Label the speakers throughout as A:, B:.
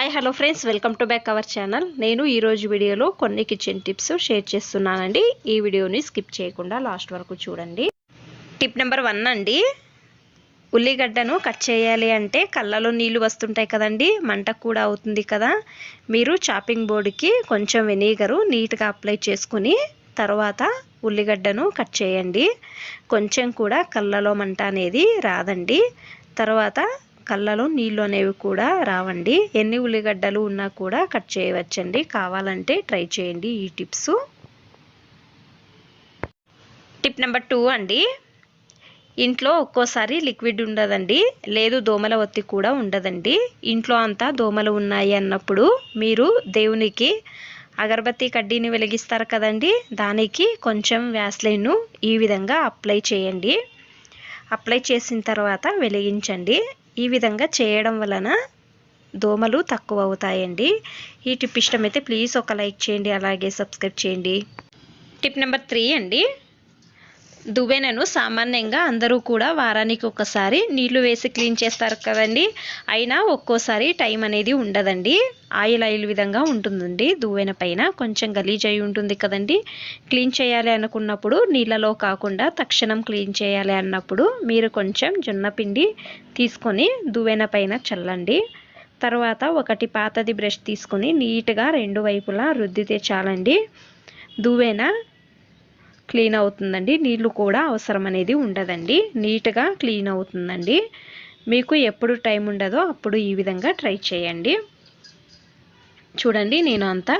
A: Hi hello friends welcome to back our channel నేను ఈరోజు వీడియోలో కొన్ని కిచెన్ టిప్స్ షేర్ చేస్తున్నానండి. ఈ వీడియోని స్కిప్ చేయకుండా లాస్ట్ వరకు చూడండి. టిప్ నెంబర్ వన్ అండి ఉల్లిగడ్డను కట్ చేయాలి అంటే కళ్ళలో నీళ్ళు వస్తుంటాయి కదండి మంట కూడా అవుతుంది కదా. మీరు చాపింగ్ బోర్డుకి కొంచెం వెనిగరు నీట్గా అప్లై చేసుకుని తర్వాత ఉల్లిగడ్డను కట్ చేయండి. కొంచెం కూడా కళ్ళలో మంట అనేది రాదండి. తర్వాత కళ్ళలో నీళ్ళు అనేవి కూడా రావండి. ఎన్ని ఉల్లిగడ్డలు ఉన్నా కూడా కట్ చేయవచ్చండి. కావాలంటే ట్రై చేయండి ఈ టిప్స్. టిప్ నెంబర్ టూ అండి. ఇంట్లో ఒక్కోసారి లిక్విడ్ ఉండదండి. లేదు దోమల ఒత్తి కూడా ఉండదండి. ఇంట్లో అంతా దోమలు ఉన్నాయి అన్నప్పుడు మీరు దేవునికి అగరబత్తి కడ్డీని వెలిగిస్తారు కదండి. దానికి కొంచెం వ్యాస్లైన్ను ఈ విధంగా అప్లై చేయండి. అప్లై చేసిన తర్వాత వెలిగించండి. ఈ విధంగా చేయడం వలన దోమలు తక్కువ అవుతాయండి ఈ టిప్ ఇష్టమైతే ప్లీజ్ ఒక లైక్ చేయండి అలాగే సబ్స్క్రైబ్ చేయండి. టిప్ నెంబర్ త్రీ అండి. దువ్వెనను సామాన్యంగా అందరూ కూడా వారానికి ఒకసారి నీళ్ళు వేసి క్లీన్ చేస్తారు కదండి. అయినా ఒక్కోసారి టైం అనేది ఉండదండి. ఆయిల్ ఆయిల్ విధంగా ఉంటుందండి. దువ్వెన పైన కొంచెం గలీజ్ అయి ఉంటుంది కదండి. క్లీన్ చేయాలి అనుకున్నప్పుడు నీళ్ళలో కాకుండా తక్షణం క్లీన్ చేయాలి అన్నప్పుడు మీరు కొంచెం జొన్న పిండి తీసుకొని దువ్వెన పైన చల్లండి. తర్వాత ఒకటి పాతది బ్రష్ తీసుకొని నీట్గా రెండు వైపులా రుద్దితే చాలండి. దువ్వెన క్లీన్ అవుతుందండి. నీళ్ళు కూడా అవసరం అనేది ఉండదండి. నీట్గా క్లీన్ అవుతుందండి. మీకు ఎప్పుడు టైం ఉండదో అప్పుడు ఈ విధంగా ట్రై చేయండి. చూడండి నేను అంతా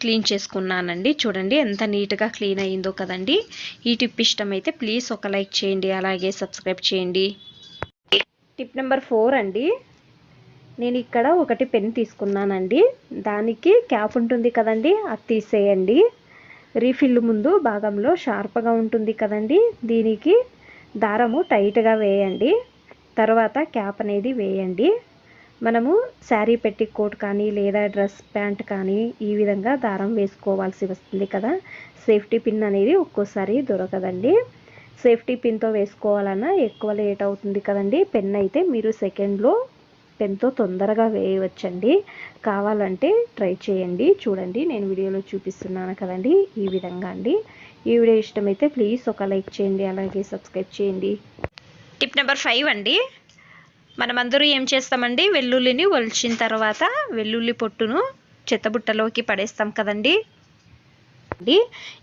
A: క్లీన్ చేసుకున్నానండి. చూడండి ఎంత నీట్గా క్లీన్ అయ్యిందో కదండి. ఈ టిప్ ఇష్టమైతే ప్లీజ్ ఒక లైక్ చేయండి. అలాగే సబ్స్క్రైబ్ చేయండి. టిప్ నెంబర్ ఫోర్ అండి. నేను ఇక్కడ ఒకటి పెన్ తీసుకున్నానండి. దానికి క్యాప్ ఉంటుంది కదండి అది తీసేయండి. రీఫిల్ ముందు భాగంలో షార్ప్గా ఉంటుంది కదండి. దీనికి దారము టైట్గా వేయండి. తర్వాత క్యాప్ అనేది వేయండి. మనము శారీ పెట్టి కోట్ కానీ లేదా డ్రెస్ ప్యాంట్ కానీ ఈ విధంగా దారం వేసుకోవాల్సి వస్తుంది కదా. సేఫ్టీ పిన్ అనేది ఒక్కోసారి దొరకదండి. సేఫ్టీ పిన్తో వేసుకోవాలన్నా ఎక్కువ లేట్ అవుతుంది కదండి. పెన్ అయితే మీరు సెకండ్లో ఎంతో తొందరగా వేయవచ్చండి. కావాలంటే ట్రై చేయండి. చూడండి నేను వీడియోలో చూపిస్తున్నాను కదండి ఈ విధంగా అండి. ఈ వీడియో ఇష్టమైతే ప్లీజ్ ఒక లైక్ చేయండి అలాగే సబ్స్క్రైబ్ చేయండి. టిప్ నెంబర్ ఫైవ్ అండి. మనమందరూ ఏం చేస్తామండి? వెల్లుల్లిని ఒలిచిన తర్వాత వెల్లుల్లి పొట్టును చెత్తబుట్టలోకి పడేస్తాం కదండి.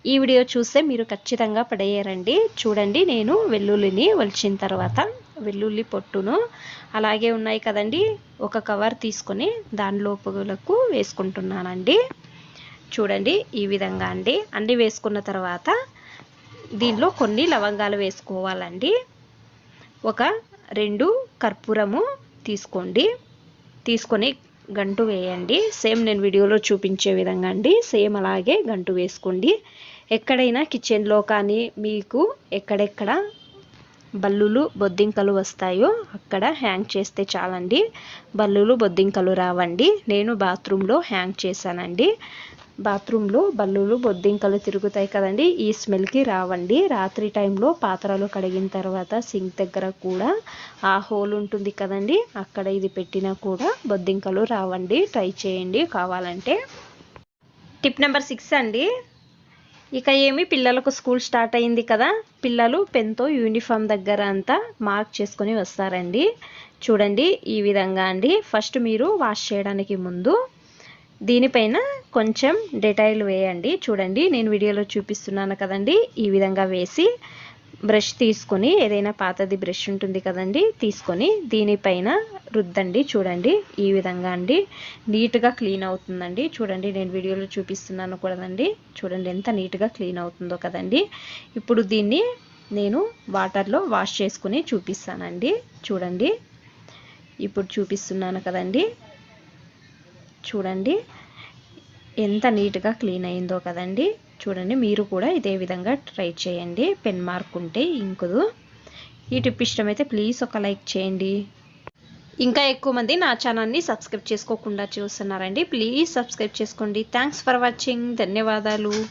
A: ఈ వీడియో చూస్తే మీరు ఖచ్చితంగా పడేయరండి. చూడండి నేను వెల్లుల్లిని వలిచిన తర్వాత వెల్లుల్లి పొట్టును అలాగే ఉన్నాయి కదండి. ఒక కవర్ తీసుకొని దానిలోపులకు వేసుకుంటున్నానండి. చూడండి ఈ విధంగా అండి. అన్నీ వేసుకున్న తర్వాత దీనిలో కొన్ని లవంగాలు వేసుకోవాలండి. ఒక రెండు కర్పూరము తీసుకోండి. తీసుకొని గంటు వేయండి. సేమ్ నేను వీడియోలో చూపించే విధంగా అండి. సేమ్ అలాగే గంటు వేసుకోండి. ఎక్కడైనా కిచెన్లో కానీ మీకు ఎక్కడెక్కడ బల్లులు బొద్దింకలు వస్తాయో అక్కడ హ్యాంగ్ చేస్తే చాలండి. బల్లులు బొద్దింకలు రావండి. నేను బాత్రూంలో హ్యాంగ్ చేశానండి. బాత్రూంలో బల్లులు బొద్దింకలు తిరుగుతాయి కదండి. ఈ స్మెల్కి రావండి. రాత్రి టైంలో పాత్రలు కడిగిన తర్వాత సింక్ దగ్గర కూడా ఆ హోల్ ఉంటుంది కదండి. అక్కడ ఇది పెట్టినా కూడా బొద్దింకలు రావండి. ట్రై చేయండి కావాలంటే. టిప్ నెంబర్ సిక్స్ అండి. ఇక ఏమి పిల్లలకు స్కూల్ స్టార్ట్ అయింది కదా. పిల్లలు పెన్తో యూనిఫామ్ దగ్గర అంతా మార్క్ చేసుకొని వస్తారండి. చూడండి ఈ విధంగా అండి. ఫస్ట్ మీరు వాష్ చేయడానికి ముందు దీనిపైన కొంచెం డెటాయిల్ వేయండి. చూడండి నేను వీడియోలో చూపిస్తున్నాను కదండి. ఈ విధంగా వేసి బ్రష్ తీసుకొని ఏదైనా పాతది బ్రష్ ఉంటుంది కదండి తీసుకొని దీనిపైన రుద్దండి. చూడండి ఈ విధంగా అండి. నీట్గా క్లీన్ అవుతుందండి. చూడండి నేను వీడియోలో చూపిస్తున్నాను కదండి. చూడండి ఎంత నీట్గా క్లీన్ అవుతుందో కదండి. ఇప్పుడు దీన్ని నేను వాటర్లో వాష్ చేసుకుని చూపిస్తానండి. చూడండి ఇప్పుడు చూపిస్తున్నాను కదండి. చూడండి. ఎంత నీట్గా క్లీన్ అయిందో కదండి. చూడండి మీరు కూడా ఇదే విధంగా ట్రై చేయండి. పెన్ మార్క్ ఉంటే ఇంకుదు. ఈ టిప్ ఇష్టమైతే ప్లీజ్ ఒక లైక్ చేయండి. ఇంకా ఎక్కువ మంది నా ఛానల్ని సబ్స్క్రైబ్ చేసుకోకుండా చూస్తున్నారండి. ప్లీజ్ సబ్స్క్రైబ్ చేసుకోండి. Thanks for watching. ధన్యవాదాలు.